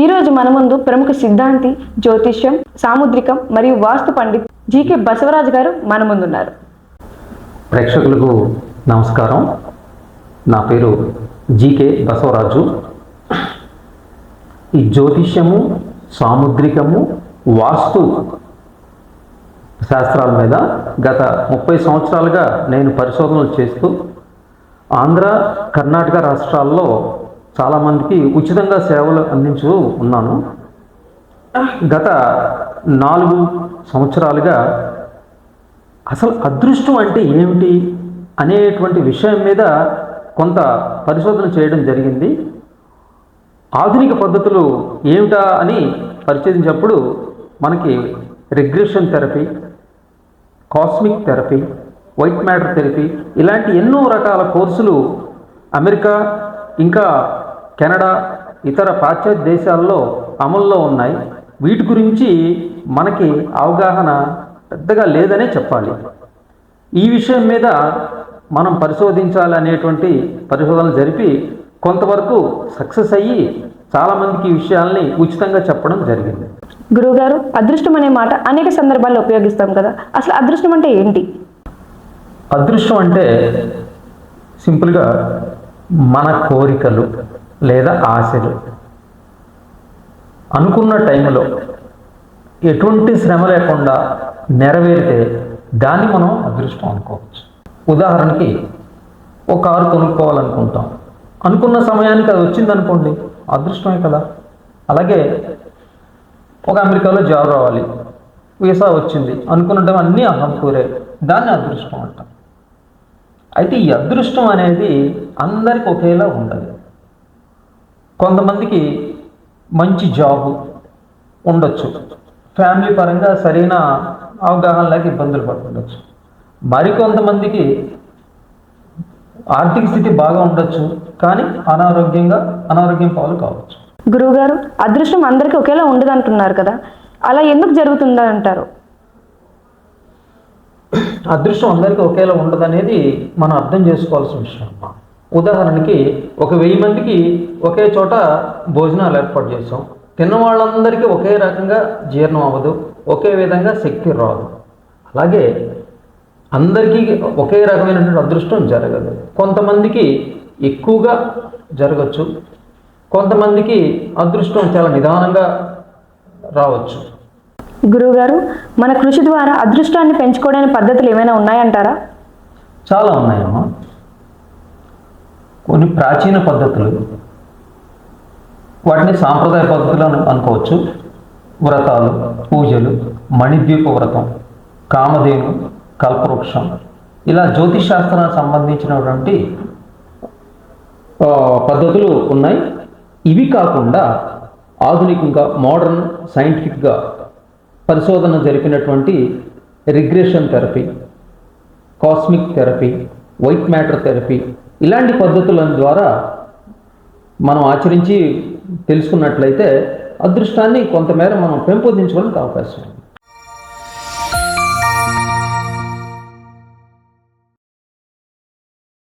ఈరోజు మన ముందు ప్రముఖ సిద్ధాంతి జ్యోతిష్యం సాముద్రికం మరియు వాస్తు పండిత్ జీకే బసవరాజు గారు మన ముందున్నారు. ప్రేక్షకులకు నమస్కారం. నా పేరు జీకే బసవరాజు. ఈ జ్యోతిష్యము సాముద్రికము వాస్తు శాస్త్రాల మీద గత ముప్పై సంవత్సరాలుగా నేను పరిశోధనలు చేస్తూ ఆంధ్ర కర్ణాటక రాష్ట్రాల్లో చాలామందికి ఉచితంగా సేవలు అందించు ఉన్నాను. గత నాలుగు సంవత్సరాలుగా అసలు అదృష్టం అంటే ఏమిటి అనేటువంటి విషయం మీద కొంత పరిశోధన చేయడం జరిగింది. ఆధునిక పద్ధతులు ఏమిటా అని పరిశీలించినప్పుడు మనకి regression therapy cosmic therapy white matter therapy ఇలాంటి ఎన్నో రకాల కోర్సులు అమెరికా ఇంకా కెనడా ఇతర పాశ్చాత్య దేశాల్లో అమల్లో ఉన్నాయి. వీటి గురించి మనకి అవగాహన పెద్దగా లేదనే చెప్పాలి. ఈ విషయం మీద మనం పరిశోధించాలి అనేటువంటి పరిశోధనలు జరిపి కొంతవరకు సక్సెస్ అయ్యి చాలామందికి ఈ విషయాల్ని ఉచితంగా చెప్పడం జరిగింది. గురువుగారు అదృష్టం అనే మాట అనేక సందర్భాల్లో ఉపయోగిస్తాం కదా. అసలు అదృష్టం అంటే ఏంటి? అదృష్టం అంటే సింపుల్గా మన కోరికలు. లేదా ఆశలు. అనుకున్న టైంలో ఎటువంటి శ్రమ లేకుండా నెరవేరితే దాన్ని మనం అదృష్టం అనుకోవచ్చు. ఉదాహరణకి ఒక కారు కొనుక్కోవాలనుకుంటాం. అనుకున్న సమయానికి అది వచ్చిందనుకోండి అదృష్టమే కదా. అలాగే ఒక అమెరికాలో జాబ్ రావాలి వీసా వచ్చింది అనుకున్నట్టు అన్నీ అహంకూరే దాన్ని అదృష్టం అంటాం. అయితే ఈ అదృష్టం అనేది అందరికి ఒకేలా ఉండదు. కొంతమందికి మంచి జాబ్ ఉండొచ్చు. ఫ్యామిలీ పరంగా సరైన అవగాహన లేక ఇబ్బందులు పడుతుండొచ్చు. మరికొంతమందికి ఆర్థిక స్థితి బాగా ఉండొచ్చు కానీ అనారోగ్యంగా అనారోగ్యం పాలు కావచ్చు. గురువుగారు అదృష్టం అందరికీ ఒకేలా ఉండదు అంటున్నారు కదా. అలా ఎందుకు జరుగుతుందా అంటారు? అదృష్టం అందరికీ ఒకేలా ఉండదనేది మనం అర్థం చేసుకోవాల్సిన విషయం అమ్మా ఉదాహరణకి ఒక వెయ్యి మందికి ఒకే చోట భోజనాలు ఏర్పాటు చేసాం తిన్న వాళ్ళందరికీ ఒకే రకంగా జీర్ణం అవ్వదు ఒకే విధంగా శక్తి రాదు. అలాగే అందరికీ ఒకే రకమైనటువంటి అదృష్టం జరగదు. కొంతమందికి ఎక్కువగా జరగచ్చు కొంతమందికి అదృష్టం చాలా నిదానంగా రావచ్చు. గురువుగారు మన కృషి ద్వారా అదృష్టాన్ని పెంచుకోవడానికి పద్ధతులు ఏమైనా ఉన్నాయంటారా? చాలా ఉన్నాయమ్మా. కొన్ని ప్రాచీన పద్ధతులు వాటిని సాంప్రదాయ పద్ధతులు అను అనుకోవచ్చు. వ్రతాలు పూజలు మణిద్వీప వ్రతం కామధేను కల్పవృక్షం. ఇలా జ్యోతిష్ శాస్త్రానికి సంబంధించినటువంటి పద్ధతులు ఉన్నాయి. ఇవి కాకుండా ఆధునికంగా మోడర్న్ సైంటిఫిక్గా పరిశోధన జరిపినటువంటి regression therapy cosmic therapy white matter therapy ఇలాంటి పద్ధతుల ద్వారా మనం ఆచరించి తెలుసుకున్నట్లయితే అదృష్టాన్ని కొంతమేర మనం పెంపొందించుకోవడానికి అవకాశం ఉంది.